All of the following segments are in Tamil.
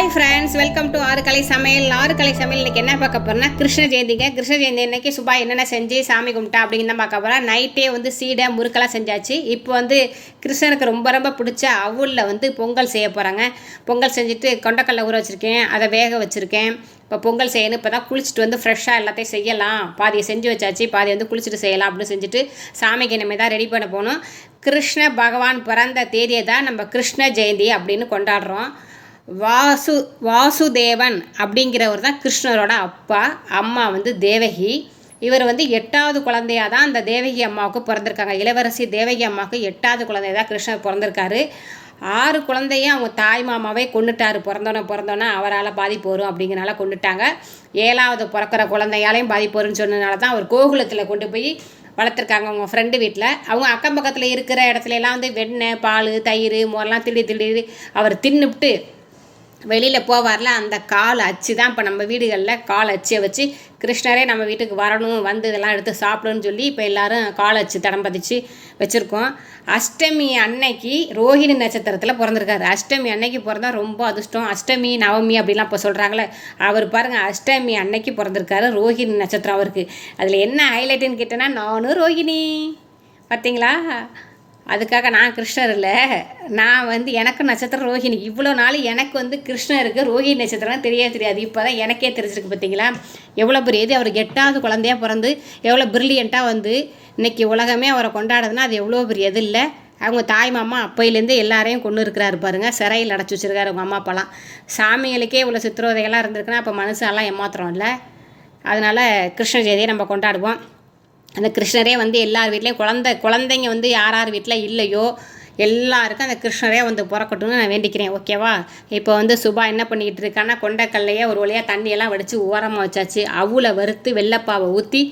ஹாய் ஃப்ரெண்ட்ஸ் வெல்கம் டு ஆறு கலை சமையல். ஆறு கலை சமையல் இன்னைக்கு என்ன பார்க்க போகிறோம்னா கிருஷ்ண ஜெயந்திங்க. கிருஷ்ண ஜெயந்தி இன்னைக்கு சுபா என்னென்ன செஞ்சு சாமி கும்பிட்டா அப்படின்னு தான் பார்க்க போகிறோம் நைட்டே வந்து சீடை முறுக்கெல்லாம் செஞ்சாச்சு. இப்போ வந்து கிருஷ்ணனுக்கு ரொம்ப ரொம்ப பிடிச்ச அவுளில் வந்து பொங்கல் செய்ய போகிறாங்க பொங்கல் செஞ்சுட்டு கொண்டக்கடலை ஊற வச்சுருக்கேன். அதை வேக வச்சுருக்கேன். இப்போ பொங்கல் செய்யணும். இப்போ தான் குளிச்சுட்டு வந்து ஃப்ரெஷ்ஷாக எல்லாத்தையும் செய்யலாம். பாதியை செஞ்சு வச்சாச்சு. பாதி வந்து குளிச்சுட்டு செய்யலாம் அப்படின்னு செஞ்சுட்டு சாமிக்கு இனிமேல் தான் ரெடி பண்ண போகணும். கிருஷ்ண பகவான் பிறந்த தேதியை தான் நம்ம கிருஷ்ண ஜெயந்தி அப்படின்னு கொண்டாடுறோம். வாசு வாசுதேவன் அப்படிங்கிறவர் தான் கிருஷ்ணரோட அப்பா. அம்மா வந்து தேவகி. இவர் வந்து எட்டாவது குழந்தையாக தான் அந்த தேவகி அம்மாவுக்கு பிறந்திருக்காங்க. இளவரசி தேவகி அம்மாவுக்கு எட்டாவது குழந்தைய தான் கிருஷ்ணர் பிறந்திருக்காரு. ஆறு குழந்தையும் அவங்க தாய் மாமாவே கொண்டுட்டாரு பிறந்தோன்னே பிறந்தோன்னே அவரால் பாதிப்பு வரும் அப்படிங்கிறனால கொண்டுட்டாங்க ஏழாவது பிறக்கிற குழந்தையாலையும் பாதிப்பு வரும்னு சொன்னதுனால தான் அவர் கோகுலத்தில் கொண்டு போய் வளர்த்துருக்காங்க அவங்க ஃப்ரெண்டு வீட்டில் அவங்க அக்கம் பக்கத்தில் இருக்கிற இடத்துலலாம் வந்து வெண்ணெய் பால் தயிர் மோரெல்லாம் திடி திடீர் அவர் தின்னுபிட்டு வெளியில் போவார்ல அந்த கால் அச்சு தான் இப்போ நம்ம வீடுகளில் கால் அச்சியை வச்சு கிருஷ்ணரே நம்ம வீட்டுக்கு வரணும் வந்து இதெல்லாம் எடுத்து சாப்பிடணும்னு சொல்லி இப்போ எல்லாரும் கால் அச்சு தடம் பதிச்சு வச்சுருக்கோம். அஷ்டமி அன்னைக்கு ரோஹிணி நட்சத்திரத்தில் பிறந்திருக்காரு. அஷ்டமி அன்னைக்கு பிறந்தா ரொம்ப அதிர்ஷ்டம். அஷ்டமி நவமி அப்படிலாம் இப்போ சொல்கிறாங்களே அவர் பாருங்கள் அஷ்டமி அன்னைக்கு பிறந்திருக்காரு ரோஹிணி நட்சத்திரம் அவருக்கு. அதில் என்ன ஹைலைட்டுன்னு கேட்டேன்னா நானும் ரோஹிணி. பார்த்தீங்களா அதுக்காக நான் கிருஷ்ணர் இல்லை. நான் வந்து எனக்கு நட்சத்திரம் ரோஹிணி. இவ்வளோ நாள் எனக்கு வந்து கிருஷ்ணருக்கு ரோஹிணி நட்சத்திரம் தெரியவே தெரியாது. இப்போ தான் எனக்கே தெரிஞ்சிருக்கு பார்த்தீங்களா எவ்வளோ பெரிய இது. அவர் எட்டாவது குழந்தையாக பிறந்து எவ்வளோ பிரில்லியண்ட்டாக வந்து இன்னைக்கு உலகமே அவரை கொண்டாடுதுன்னா அது எவ்வளோ பெரிய இது இல்லை. அவங்க தாய் மாமா அப்பையிலேருந்து எல்லாரையும் கொண்டு இருக்கிறாரு பாருங்க. சிறையில் அடைச்சி வச்சுருக்காரு அவங்க அம்மா அப்பாலாம். சாமிகளுக்கே இவ்வளோ சித்திரவதைகள்லாம் இருந்திருக்குன்னா அப்போ மனுஷெல்லாம் ஏமாத்திரம் இல்லை அதனால் கிருஷ்ண ஜெயந்தியை நம்ம கொண்டாடுவோம். அந்த கிருஷ்ணரே வந்து எல்லார் வீட்லேயும் குழந்த குழந்தைங்க வந்து யார் யார் வீட்டில் இல்லையோ எல்லாருக்கும் அந்த கிருஷ்ணரே வந்து பிறக்கட்டும்னு நான் வேண்டிக்கிறேன். ஓகேவா இப்போ வந்து சுபா என்ன பண்ணிக்கிட்டு இருக்கான்னா கொண்டக்கல்லையே ஒரு வழியாக தண்ணியெல்லாம் வடித்து ஓரமாக வச்சாச்சு. அவுல வறுத்து வெள்ளைப்பாவை ஊற்றி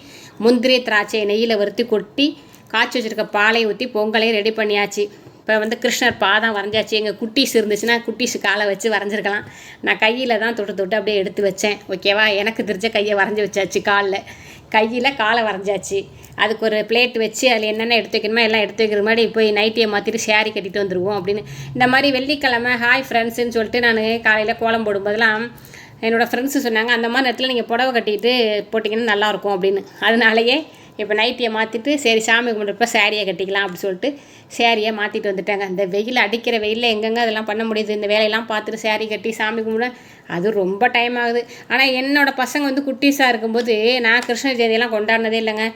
முந்திரி திராட்சை நெய்யில் வறுத்தி கொட்டி காய்ச்சி வச்சுருக்க பாலை ஊற்றி பொங்கலையும் ரெடி பண்ணியாச்சு. இப்போ வந்து கிருஷ்ணர் பாதம் வரைஞ்சாச்சு. எங்கள் குட்டீஸ் இருந்துச்சுன்னா குட்டீஸ் காலை வச்சு வரைஞ்சிருக்கலாம். நான் கையில் தான் தொட்டு தொட்டு அப்படியே எடுத்து வச்சேன். ஓகேவா எனக்கு தெரிஞ்ச கையை வரைஞ்சி வச்சாச்சு காலில். கையில் காலை வரைஞ்சாச்சு. அதுக்கு ஒரு பிளேட் வச்சு அதில் என்னென்ன எடுத்து வைக்கணுமோ எல்லாம் எடுத்து வைக்கிற மாதிரி போய் நைட்டியை மாற்றிட்டு சேரீ கட்டிட்டு வந்துடுவோம் அப்படின்னு. இந்த மாதிரி வெள்ளிக்கிழமை ஹாய் ஃப்ரெண்ட்ஸுன்னு சொல்லிட்டு நான் காலையில் கோலம் போடும்போதெல்லாம் என்னோடய ஃப்ரெண்ட்ஸு சொன்னாங்க அந்த மாதிரி நேரத்தில் நீங்கள் புடவை கட்டிட்டு போட்டிங்கன்னா நல்லாயிருக்கும் அப்படின்னு. அதனாலேயே இப்போ நைட்டியை மாற்றிட்டு சரி சாமி கும்பிட்றப்ப சேரீயை கட்டிக்கலாம் அப்படின்னு சொல்லிட்டு சேரீயை மாற்றிட்டு வந்துட்டாங்க. இந்த வெயில் அடிக்கிற வெயிலில் எங்கெங்கே அதெல்லாம் பண்ண முடியுது? இந்த வேலையெல்லாம் பார்த்துட்டு சேரீ கட்டி சாமி கும்பிட அது ரொம்ப டைம் ஆகுது. ஆனால் என்னோட பசங்க வந்து குட்டீஸாக இருக்கும்போது நான் கிருஷ்ண ஜெயந்தியெல்லாம் கொண்டாடினதே இல்லைங்க.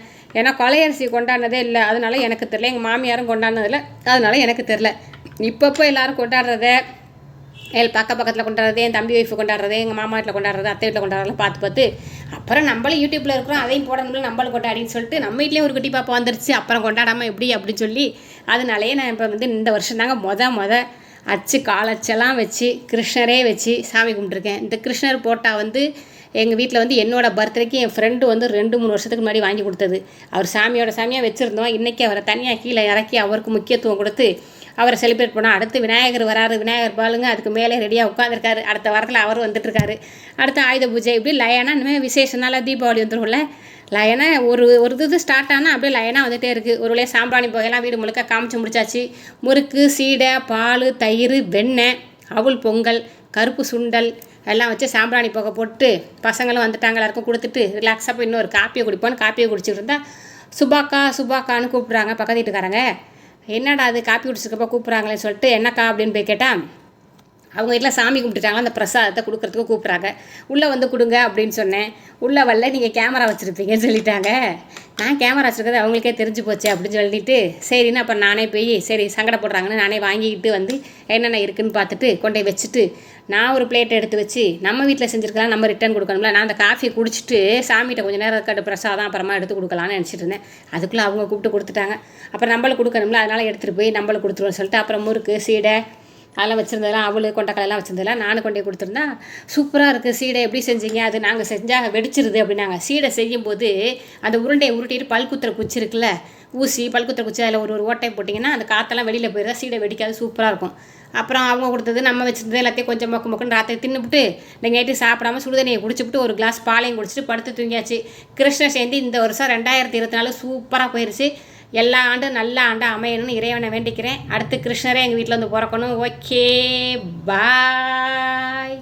ஏன்னா கொலையரிசி கொண்டாடினதே இல்லை. அதனால எனக்கு தெரில எங்கள் மாமியாரும் கொண்டாடினதில்ல. அதனால எனக்கு தெரில இப்பப்போ எல்லாரும் கொண்டாடுறத பக்க பக்கத்தில் கொண்டாடுறது என் தம்பி ஒய்ஃபு கொண்டாடுறது எங்கள் மாமா வீட்டில் கொண்டாடுறது அத்தை வீட்டில் கொண்டாடுறதுலாம் பார்த்து பார்த்து அப்புறம் நம்மளும் யூடியூப்பில் இருக்கிறோம் அதையும் போடணும்ல நம்மளும் கொண்டாடின்னு சொல்லிட்டு நம்ம வீட்லேயும் ஒரு குட்டி பாப்பா வந்துருச்சு அப்புறம் கொண்டாடாமல் எப்படி அப்படின்னு சொல்லி அதனாலேயே நான் இப்போ வந்து இந்த வருஷம் தாங்க மொத மொத அச்சு காலச்செல்லாம் வச்சு கிருஷ்ணரே வச்சு சாமி கும்பிட்ருக்கேன் இந்த கிருஷ்ணர் போட்டால் வந்து எங்கள் வீட்டில் வந்து என்னோடய பர்த்டேக்கு என் ஃப்ரெண்டு வந்து ரெண்டு மூணு வருஷத்துக்கு முன்னாடி வாங்கி கொடுத்தது. அவர் சாமியோட சாமியாக வச்சுருந்தோம். இன்றைக்கி அவரை தனியாக கீழே இறக்கி அவருக்கு முக்கியத்துவம் கொடுத்து அவரை செலிப்ரேட் பண்ணோம் அடுத்து விநாயகர் வராரு விநாயகர் பாலுங்க அதுக்கு மேலே ரெடியாக உட்காந்துருக்காரு அடுத்த வாரத்தில் அவர் வந்துட்டுருக்காரு. அடுத்து ஆயுத பூஜை இப்படி லயனா இனிமேல் விசேஷனால தீபாவளி வந்துடும்ல லயனாக ஒரு ஒரு இது ஸ்டார்ட் ஆனால் அப்படியே லயனாக வந்துகிட்டே இருக்குது ஒரு வழியாக சாம்பிராணி புகையெல்லாம் வீடு முழுக்க காமிச்சு முடிச்சாச்சு. முறுக்கு சீடை பால் தயிர் வெண்ணெய் அவுள் பொங்கல் கருப்பு சுண்டல் எல்லாம் வச்சு சாம்பிராணி புகை போட்டு பசங்களும் வந்துட்டாங்க எல்லாருக்கும் கொடுத்துட்டு ரிலாக்ஸாக போய் இன்னொரு காப்பியை குடிப்போன்னு காப்பியை குடிச்சிட்டு இருந்தால் சுபாக்கா சுபாக்கான்னு கூப்பிட்றாங்க பக்கத்து வீட்டுக்காரங்க. என்னடா அது காப்பி குடிச்சிருக்கப்போ கூப்பிட்றாங்களேன்னு சொல்லிட்டு என்னக்கா? அப்படின்னு போய் கேட்டால் அவங்க வீட்டில் சாமி கும்பிட்டுட்டாங்களா? அந்த பிரசாதத்தை கொடுக்குறதுக்கு கூப்பிட்றாங்க. உள்ளே வந்து கொடுங்க அப்படின்னு சொன்னேன். உள்ளே வரல நீங்கள் கேமரா வச்சுருப்பீங்கன்னு சொல்லிட்டாங்க. நான் கேமரா வச்சுருக்கிறது அவங்களுக்கே தெரிஞ்சு போச்சு அப்படின்னு சொல்லிட்டு சரின்னு அப்போ நானே போய் சரி சங்கடப்படுறாங்கன்னு நானே வாங்கிக்கிட்டு வந்து என்னென்ன இருக்குன்னு பார்த்துட்டு கொண்டு போய் வச்சுட்டு நான் ஒரு பிளேட் எடுத்து வச்சு நம்ம வீட்டில் செஞ்சுருக்கலாம் நம்ம ரிட்டர்ன் கொடுக்கணும்ல. நான் அந்த காஃபி குடிச்சிட்டு சாமிகிட்ட கொஞ்சம் நேரம் கட்டு பிரசாதம் அப்புறமா எடுத்து கொடுக்கலான்னு நினச்சிட்டு இருந்தேன். அதுக்குள்ளே அவங்க கூப்பிட்டு கொடுத்துட்டாங்க. அப்புறம் நம்மளுக்கு கொடுக்கணும்ல அதனால் எடுத்துகிட்டு போய் நம்மளுக்கு கொடுத்துருவோம்னு சொல்லிட்டு அப்புறம் முறுக்கு சீடை அதெல்லாம் வச்சுருந்ததெல்லாம் அவள் கொண்டக்கடலாம் வச்சுருந்ததெல்லாம் நானும் கொண்டே கொடுத்துருந்தா சூப்பராக இருக்குது சீடை எப்படி செஞ்சீங்க? அது நாங்கள் செஞ்சால் வெடிச்சிருது அப்படின்னாங்க. சீடை செய்யும்போது அந்த உருண்டையை உருட்டிட்டு பல்குத்துற குச்சி இருக்குல்ல ஊசி பல்குத்துற குச்சி அதில் ஒரு ஒரு ஓட்டை போட்டிங்கன்னா அந்த காற்றெல்லாம் வெளியில் போயிடுதா சீடை வெடிக்காது சூப்பராக இருக்கும். அப்புறம் அவங்க கொடுத்தது நம்ம வச்சுருந்தது எல்லாத்தையும் கொஞ்சம் மொக்க மொக்கன்னு ராத்திரி தின்னுபிட்டு நீங்கள் நைட்டு சாப்பிடாம சுடுதண்ணியை குடிச்சுப்புட்டு ஒரு கிளாஸ் பாலையும் குடிச்சிட்டு படுத்து தூங்கியாச்சு. கிருஷ்ண சேர்ந்து இந்த வருஷம் ரெண்டாயிரத்தி இருபத்தி நாலு சூப்பராக போயிருச்சு. எல்லா ஆண்டும் நல்ல ஆண்டாக அமையணும்னு இறைவனை வேண்டிக்கிறேன். அடுத்து கிருஷ்ணரே எங்கள் வீட்டில் வந்து பிறக்கணும். Okay bye.